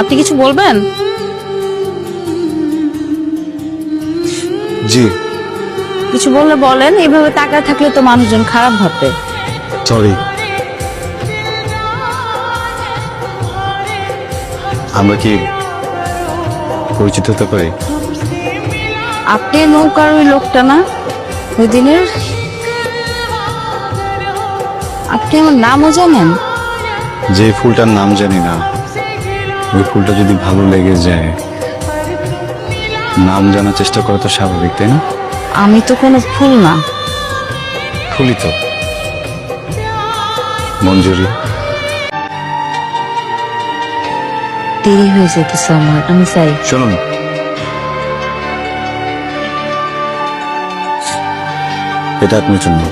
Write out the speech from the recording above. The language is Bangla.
আপনি কিছু বলবেন? জি। কিছু বললে বলেন এভাবে তাকায় থাকলে তো মানুষজন খারাপ ভাববে। সরি আমরা কি পরিচিত হতে পারি? আপনি নৌকার ওই লোকটা না? ওই দিনের? আপনি আমার নামও জানেন? যে ফুলটার নাম জানি না। ওই ফুলটা যদি ভালো লেগে যায় নাম জানার চেষ্টা করা তো স্বাভাবিক তাই না? আমি তো কোনো ফুল না। ফুলই তো। মঞ্জুরি। দেরি হয়ে যেতেছে আমার আমি চাই শুনুন এটা আপনার জন্য।